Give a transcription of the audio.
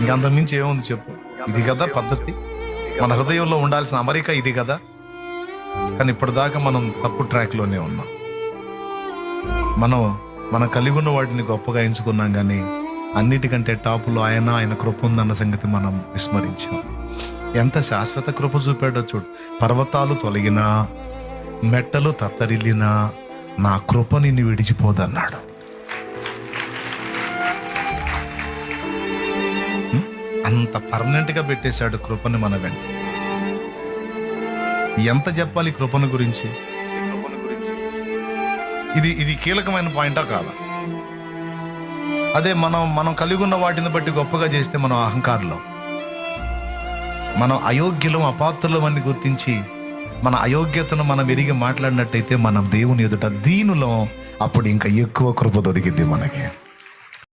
ఇంక అంతకుమించి ఏముంది చెప్పు. ఇది కదా పద్ధతి. మన హృదయంలో ఉండాల్సిన అమరిక ఇది కదా. కానీ ఇప్పటిదాకా మనం తప్పు ట్రాక్లోనే ఉన్నాం. మనం మనం కలిగి ఉన్న వాటిని గొప్పగా ఎంచుకున్నాం కానీ అన్నిటికంటే టాపులో ఆయన ఆయన కృప ఉందన్న సంగతి మనం విస్మరించాం. ఎంత శాశ్వత కృప చూపాడో చూడు. పర్వతాలు తొలగినా మెట్టలు తత్తరిల్లినా నా కృప నిన్ను విడిచిపోదన్నాడు. అంత పర్మనెంట్గా పెట్టేశాడు కృపని మన వెంట. ఎంత చెప్పాలి కృపను గురించి? ఇది ఇది కీలకమైన పాయింటా కాదా? అదే మనం మనం కలిగి ఉన్న వాటిని బట్టి గొప్పగా చేస్తే మనం అహంకారులం. మనం అయోగ్యులం అపాత్రులం అని గుర్తించి మన అయోగ్యతను మనం ఎరిగి మాట్లాడినట్టయితే మనం దేవుని ఎదుట దీనిలో. అప్పుడు ఇంకా ఎక్కువ కృప దొరికిద్ది మనకి.